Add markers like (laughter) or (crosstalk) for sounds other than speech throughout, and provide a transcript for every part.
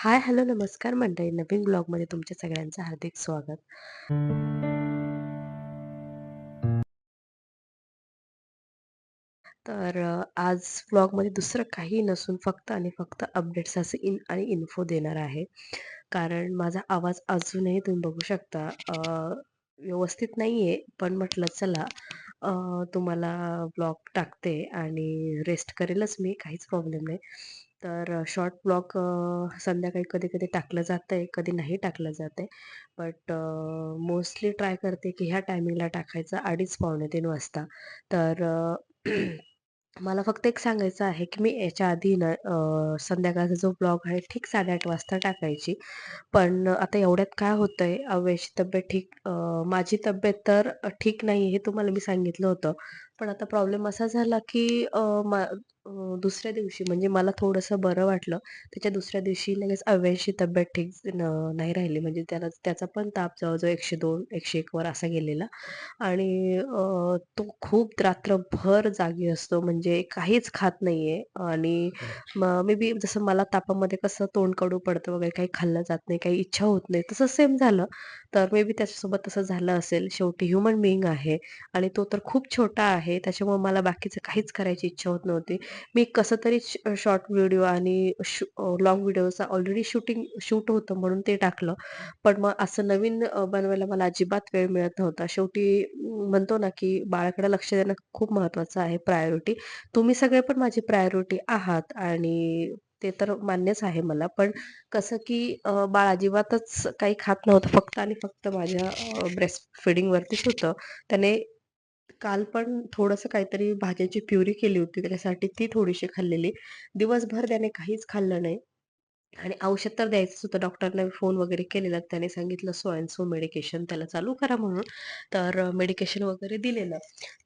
हाय, hello, नमस्कार मंडळी. नवीन ब्लॉगमध्ये तुमच्या सगळ्यांचं हार्दिक स्वागत. तर आज ब्लॉगमध्ये दुसरं काही नसून फक्त आणि फक्त अपडेट्स असे इन आणि इन्फो देणार आहे. कारण माझा आवाज अजूनही तुम्ही बघू शकता व्यवस्थित व्यवस्थित नाहीये, पण म्हटलं चला तुम्हाला ब्लॉग टाकते आणि रेस्ट करेलच मी, काहीच प्रॉब्लेम नाही. तर शॉर्ट ब्लॉग संध्याकाळी कधी-कधी टाकलं जातं आहे कधी नाही टाकलं जात आहे बट मोस्टली ट्राय करते की ह्या टायमिंगला टाकायचं अडीच पावणे तीन वाजता. तर (clears throat) मला फक्त एक सांगायचं आहे की मी याच्या आधी ना संध्याकाळचा जो ब्लॉग आहे ठीक 8:30 वाजता टाकायची. पण आता एवढ्यात काय होतं आहे अव्याची तब्येत ठीक माझी तब्येत तर ठीक नाही हे तुम्हाला मी सांगितलं होतं. पण आता प्रॉब्लेम असा झाला की मा दुसऱ्या दिवशी म्हणजे मला थोडंसं बरं वाटलं. त्याच्या दुसऱ्या दिवशी लगेच अव्याची तब्येत ठीक न नाही राहिली. म्हणजे त्याला त्याचा पण ताप जवळ-जवळ 102-101 वर असा गेलेला आणि अ, तो खूप रात्रभर जागी असतो. म्हणजे काहीच खात नाहीये आणि मग मे बी जसं मला तापामध्ये कसं तोंड कडू पडतं वगैरे, काही खाल्लं जात नाही, काही इच्छा होत नाही, तसं सेम झालं. तर मे बी त्याच्यासोबत तसं झालं असेल. शेवटी ह्युमन बीइंग आहे आणि तो तर खूप छोटा आहे. त्याच्यामुळे मला बाकीचं काहीच करायची इच्छा होत नव्हती. मी कसं तरी श शॉर्ट व्हिडिओ आणि शू अ, व्हिडिओचा ऑलरेडी शूटिंग शूट होतं म्हणून ते टाकलं. पण मग असं नवीन बनवायला मला अजिबात वेळ मिळत नव्हता. शेवटी म्हणतो ना की बाळाकडे लक्ष देणं खूप महत्त्वाचं आहे, प्रायोरिटी. तुम्ही सगळे पण माझी प्रायोरिटी आहात आणि ते तर मान्यच आहे मला. पण कसं की बाळ अजिबातच काही खात नव्हतं. फक्त आणि फक्त माझ्या ब्रेस्ट फीडिंगवरतीच होतं. त्याने काल पण थोडंसं काहीतरी भाज्याची प्युरी केली होती त्याच्यासाठी, ती थोडीशी खाल्लेली. दिवसभर त्याने काहीच खाल्लं नाही आणि औषध तर द्यायचं होतं. डॉक्टरना फोन वगैरे केलेला. त्याने सांगितलं सो अँड सो मेडिकेशन त्याला चालू करा म्हणून. तर मेडिकेशन वगैरे दिलेलं.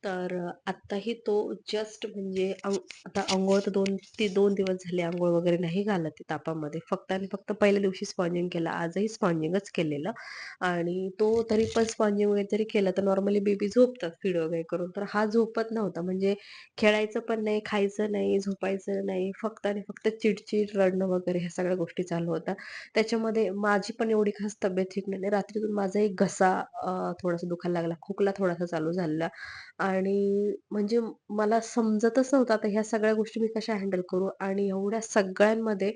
तर आत्ताही तो जस्ट म्हणजे आता आंघोळ तर दोन ते दोन दिवस झाले आंघोळ वगैरे नाही घालत तापामध्ये. फक्त आणि फक्त पहिल्या दिवशी स्पॉन्जिंग केलं. आजही स्पॉन्जिंगच केलेलं आणि तो तरी पण स्पॉन्जिंग वगैरे जरी केलं, तर नॉर्मली बेबी झोपतात फीड वगैरे करून. तर हा झोपत नव्हता. म्हणजे खेळायचं पण नाही, खायचं नाही, झोपायचं नाही. फक्त आणि फक्त चिडचिड रडणं वगैरे सगळं सगळ्या गोष्टी चालू होत्या. त्याच्यामध्ये माझी पण एवढी खास तब्येत ठीक नाही. रात्रीतून माझा एक घसा थोडासा दुखायला लागला. खोकला थोडासा चालू झालेला आणि म्हणजे मला समजतच नव्हतं आता ह्या सगळ्या गोष्टी मी कशा हँडल करू आणि एवढ्या सगळ्यांमध्ये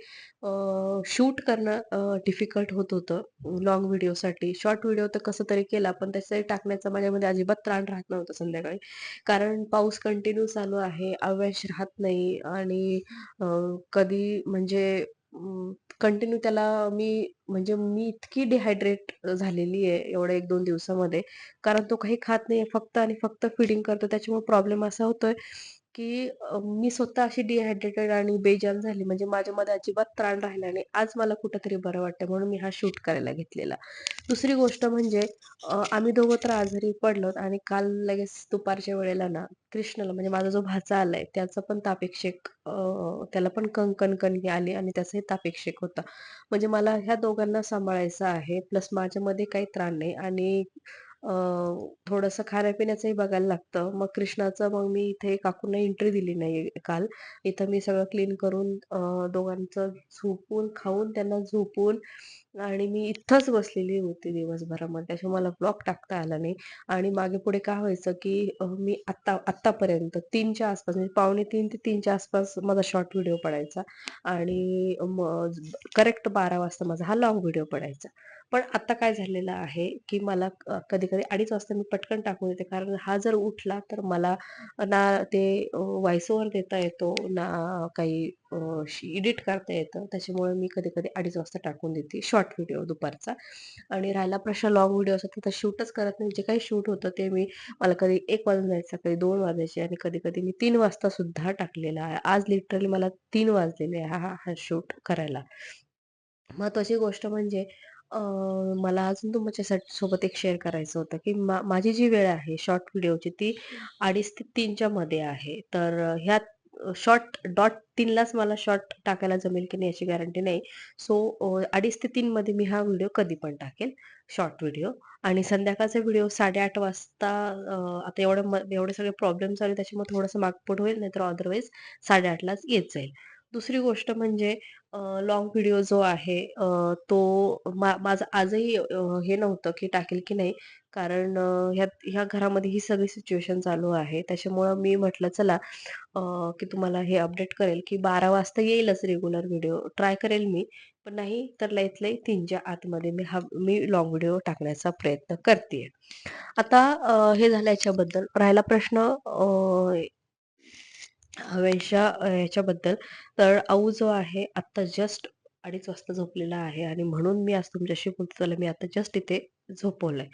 शूट करणं डिफिकल्ट होत होतं लाँग व्हिडिओसाठी. शॉर्ट व्हिडिओ तर कसं तरी केला, पण त्याचाही टाकण्याचा माझ्यामध्ये अजिबात त्राण राहत नव्हता संध्याकाळी. कारण पाऊस कंटिन्यू चालू आहे, अव्याश राहत नाही आणि कधी म्हणजे अं, कंटिन्यू त्याला मी म्हणजे मी इतकी डिहायड्रेट झालेली आहे एवढ्या 1-2 दिवसामध्ये. कारण तो काही खात नाहीये. फक्त आणि फक्त फीडिंग करतो. त्याच्यामुळे प्रॉब्लेम असा होतोय की मी स्वतः अशी डिहायड्रेटेड आणि बेजान झाली. म्हणजे माझ्यामध्ये अजिबात त्राण राहिला आणि आज मला कुठंतरी बरं वाटतं म्हणून मी हा शूट करायला घेतलेला. दुसरी गोष्ट म्हणजे आम्ही दोघं तर आजारी पडलो आणि काल लगेच दुपारच्या वेळेला ना कृष्णाला म्हणजे माझा जो भाचा आलाय त्याचा पण तापेक्षेक त्याला पण कण कणकणी आली आणि त्याचाही तापेक्षेक होता. म्हणजे मला ह्या दोघांना सांभाळायचं आहे. प्लस माझ्यामध्ये काही त्राण नाही आणि थोडंसं खाण्यापिण्याचंही बघायला लागतं. मग कृष्णाचं मग मी इथे काकूंना एंट्री दिली नाही काल. इथं मी सगळं क्लीन करून दोघांचं झोपून, खाऊन, त्यांना झोपून आणि मी इथंच बसलेली होती दिवसभरामध्ये. त्याच्यामुळे मला ब्लॉग टाकता आला नाही आणि मागे-पुढे काय व्हायचं की मी आत्ता आत्तापर्यंत तीनच्या आसपास म्हणजे पावणे तीन ते तीनच्या आसपास माझा शॉर्ट व्हिडिओ पडायचा आणि मग करेक्ट 12 वाजता माझा हा लाँग व्हिडिओ पडायचा. पण आता काय झालेलं आहे की मला कधी-कधी अडीच वाजता मी पटकन टाकून देते. कारण हा जर उठला तर मला ना ते व्हॉइस ओव्हर देता येतो, ना काही एडिट करता येतं. त्याच्यामुळे मी कधी-कधी अडीच वाजता टाकून देते शॉर्ट व्हिडिओ दुपारचा आणि राहिला प्रश्न लॉंग व्हिडिओ असतात तर शूटच करत नाही. जे काही शूट होतं ते मी मला कधी एक वाजून जायचं कधी दोन वाजायचे आणि कधी-कधी मी तीन वाजता सुद्धा टाकलेला आहे. आज लिटरली मला तीन वाजलेले हा हा हा शूट करायला. महत्त्वाची गोष्ट म्हणजे मला अजून तुमच्यासाठी सोबत एक शेअर करायचं होतं, की मा माझी जी वेळ आहे शॉर्ट व्हिडिओची ती अडीच ते तीनच्या मध्ये आहे. तर ह्या ह्यात शॉर्ट डॉट तीनलाच मला शॉर्ट टाकायला जमेल की नाही याची गॅरंटी नाही. सो अडीच ते 3 मध्ये मी हा व्हिडिओ कधी पण टाकेल, शॉर्ट व्हिडिओ आणि संध्याकाळचा व्हिडिओ 8:30 वाजता आता एवढं एवढे सगळे प्रॉब्लेम्स आले त्याच्यामुळे थोडंसं मागपूट होईल, नाहीतर अदरवाईज 8:30लाच येत जाईल. दुसरी गोष्ट म्हणजे लाँग व्हिडिओ जो आहे तो मा माझं आजही हे नव्हतं की टाकेल की नाही. कारण ह्या ह्या घरामध्ये ही सगळी सिच्युएशन चालू आहे. त्याच्यामुळं मी म्हटलं चला की तुम्हाला हे अपडेट करेल की 12 वाजता येईलच रेग्युलर व्हिडिओ. ट्राय करेल मी. पण नाही तर लईत लई तीनच्या आतमध्ये मी हा मी लाँग व्हिडिओ टाकण्याचा प्रयत्न करते आता हे झालं याच्याबद्दल. राहिला प्रश्न वैशा ह्याच्याबद्दल. तर आऊ जो आहे आत्ता जस्ट अडीच वाजता झोपलेला आहे आणि म्हणून मी आज तुमच्याशी बोलतो त्याला मी आता जस्ट इथे झोपवलंय.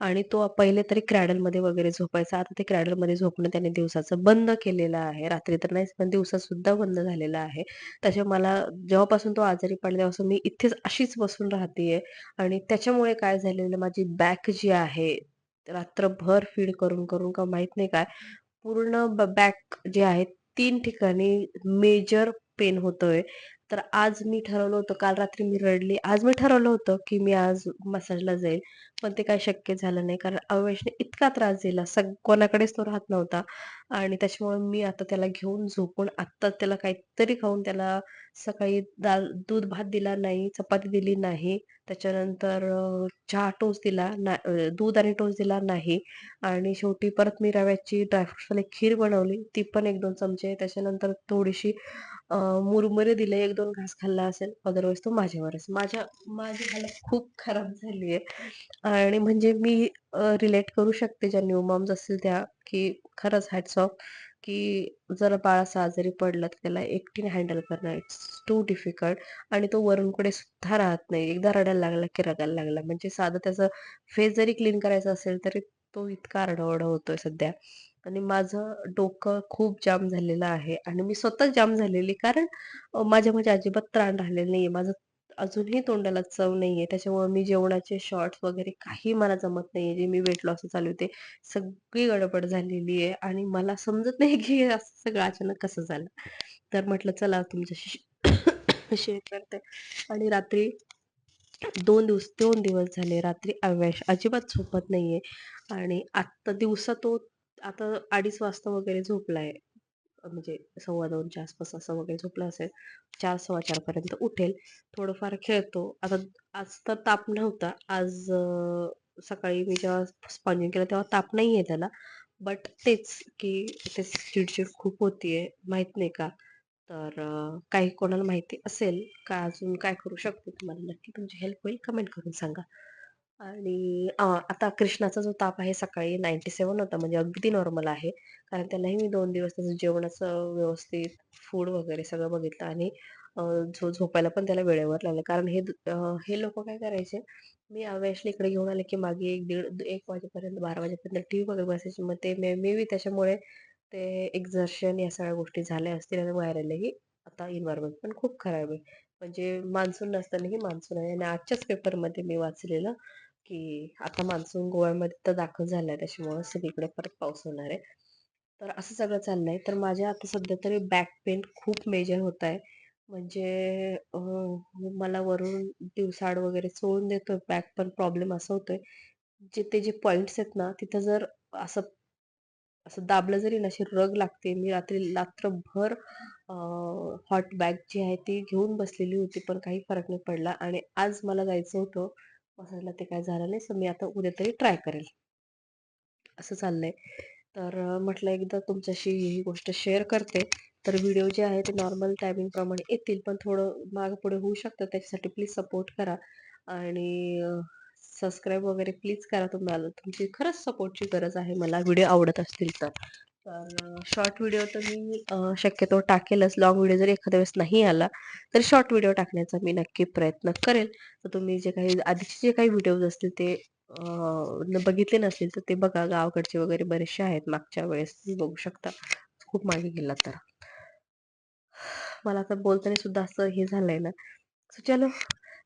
आणि तो पहिले तरी क्रॅडलमध्ये वगैरे झोपायचा. आता ते क्रॅडलमध्ये झोपणं त्याने दिवसाचं बंद केलेलं आहे. रात्री तर नाहीच, पण दिवसासुद्धा बंद झालेला आहे. त्याच्यामुळे मला जेव्हापासून तो आजारी पडला तेव्हापासून मी इथेच अशीच बसून राहतेय आणि त्याच्यामुळे काय झालेलं माझी बॅक जी आहे, रात्रभर फीड करून, करून का माहीत नाही काय, पूर्ण ब बॅक जे आहे तीन ठिकाणी मेजर पेन होतोय. तर आज मी ठरवलं होतं, काल रात्री मी रडली. आज मी ठरवलं होतं, की मी आज मसाजला जाईल. पण ते काय शक्य झालं नाही. कारण अवेशने इतका त्रास दिला. सग कोणाकडेच तो राहत नव्हता आणि त्याच्यामुळे मी आता त्याला घेऊन झोपून आत्ता त्याला काहीतरी खाऊन त्याला सकाळी दाल दूध भात दिला नाही, चपाती दिली नाही. त्याच्यानंतर चहा टोस दिला ना दूध आणि टोस दिला नाही आणि शेवटी परत मी रव्याची ड्रायफ्रुट्सवाली खीर बनवली. ती पण 1-2 चमचे. त्याच्यानंतर थोडीशी मुरमुरे दिले. 1-2 घास खाल्ला असेल. अदरवाईज तो माझ्यावरच. माझ्या माझी हालत खूप खराब झाली आहे. आणि म्हणजे मी रिलेट करू शकते ज्या न्यू मॉम्स असतील त्या, की खरंच हॅट्स ऑफ, की जर बाळ असं आजारी पडलं, तर त्याला एकटीने हँडल करणं इट्स टू डिफिकल्ट आणि तो वरूनकडे सुद्धा राहत नाही. एकदा रडायला लागला, की रडायला लागला. म्हणजे साधं त्याचं फेस जरी क्लीन करायचं असेल, तरी तो इतका आरडाओरडा होतोय सध्या. आणि माझं डोकं खूप जाम झालेलं आहे आणि मी स्वतः जाम झालेली कारण अ, माझ्या म्हणजे अजिबात त्राण राहिलेला नाहीये. माझं अजूनही तोंडाला चव नाहीये. त्याच्यामुळे मी जेवणाचे शॉर्ट्स वगैरे काही मला जमत नाहीये. जे मी वेट लॉस चालवते, सगळी गडबड झालेली आहे आणि मला समजत नाही, की असं सगळं अचानक कसं झालं. तर म्हटलं चला तुमच्याशी शेअर करते आणि रात्री दोन दिवस दोन दिवस झाले रात्री अव्याश अजिबात झोपत नाहीये आणि आत्ता दिवसा तो आता अडीच वाजता वगैरे झोपलाय. म्हणजे सव्वा दोनच्या आसपास असं वगैरे झोपला असेल. 4, 4:15 पर्यंत उठेल. थोडंफार खेळतो. आता आज तर ताप नव्हता. आज सकाळी मी जेव्हा स्पॉन्जिंग केलं तेव्हा ताप नाही आहे त्याला. बट तेच, की ते चिडचिड खूप होतीये. माहीत नाही का? तर काही कोणाला माहिती असेल का अजून काय करू शकतो तुम्हाला नक्की तुमची हेल्प होईल कमेंट करून सांगा. आणि अ, आता कृष्णाचा जो ताप आहे सकाळी 97 होता म्हणजे अगदी नॉर्मल आहे. कारण त्यालाही मी 2 दिवस त्याचं जेवणाचं व्यवस्थित फूड वगैरे सगळं बघितलं आणि अ, झो झोपायला पण त्याला वेळेवर लागलं. कारण हे अ, हे लोकं काय करायचे, मी अवेशला इकडे घेऊन आले, की मागे एक दीड 1 वाजेपर्यंत 12 वाजेपर्यंत टीव्ही बघत बसायचे. मग ते मे मे बी त्याच्यामुळे ते एक्झर्शन या सगळ्या गोष्टी झाल्या असतील आणि व्हायरलही आता एन्व्हायर्नमेंट पण खूप खराब आहे. म्हणजे मान्सून नसतानाही मान्सून आहे आणि आजच्याच पेपरमध्ये मी वाचलेलं, की आता मान्सून गोव्यामध्ये तर दाखल झालाय त्याच्यामुळं सगळीकडे परत पाऊस होणार आहे. तर असं सगळं चाललंय. तर माझ्या आता सध्या तरी बॅक पेन खूप मेजर होत आहे. म्हणजे मला वरून दिवसाआड वगैरे सोडून देतो बॅक पण प्रॉब्लेम असा होतोय, जिथे जे पॉइंट्स आहेत ना, तिथं जर असं असं दाबलं जरी ना, अशी रग लागते. मी रात्री रात्रभर हॉट बॅग जी आहे ती घेऊन बसलेली होती, पण काही फरक नाही पडला आणि आज मला जायचं होतं मसाजला, ते काय झालं नाही. सो मी आता उद्या तरी ट्राय करेल. असं चाललंय. तर म्हटलं एकदा तुमच्याशी ही गोष्ट शेअर करते. तर व्हिडिओ जे आहे ते नॉर्मल टायमिंगप्रमाणे येतील, पण थोडं मागं पुढे होऊ शकतं. त्याच्यासाठी प्लीज सपोर्ट करा आणि सबस्क्राईब वगैरे प्लीज करा. तुम्हाला तुमची खरंच सपोर्टची गरज आहे मला व्हिडिओ आवडत असतील तर. तर शॉर्ट व्हिडिओ तर मी शक्यतो टाकेलच. लॉंग व्हिडिओ जर एखाद्या वेळेस नाही आला, तर शॉर्ट व्हिडिओ टाकण्याचा मी नक्की प्रयत्न करेल. तर तुम्ही जे काही आधीचे जे काही व्हिडिओज असतील ते बघितले नसतील तर ते बघा. गावाकडचे वगैरे बरेचसे आहेत मागच्या वेळेस तुम्ही बघू शकता. खूप मागे गेलात तर. मला आता बोलताना सुद्धा असं हे झालंय ना. सो चलो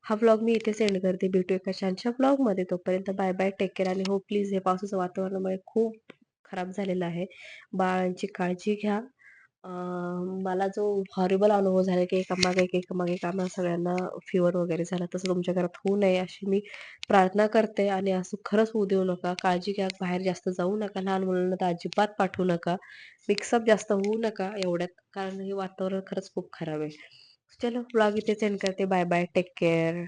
हा ब्लॉग मी इथे सेंड करते. भेटू एका छानशा ब्लॉगमध्ये तोपर्यंत बाय बाय. टेक केअर आणि हो प्लीज हे पावसाचं वातावरणामुळे खूप खराब झालेला आहे. बाळांची काळजी घ्या मला जो हॉरिबल अनुभव झाला, की एकामागे एक, एकामागे एक आम्हाला सगळ्यांना फिवर वगैरे झाला. तसं तुमच्या घरात होऊ नये अशी मी प्रार्थना करते आणि असं खरंच होऊ देऊ नका. काळजी घ्या. बाहेर जास्त जाऊ नका. लहान मुलांना तर अजिबात पाठवू नका. मिक्सअप जास्त होऊ नका एवढ्यात, कारण हे वातावरण खरंच खूप खराब आहे. चलो ब्लॉग इथेच एंड करते. Bye bye. Take care.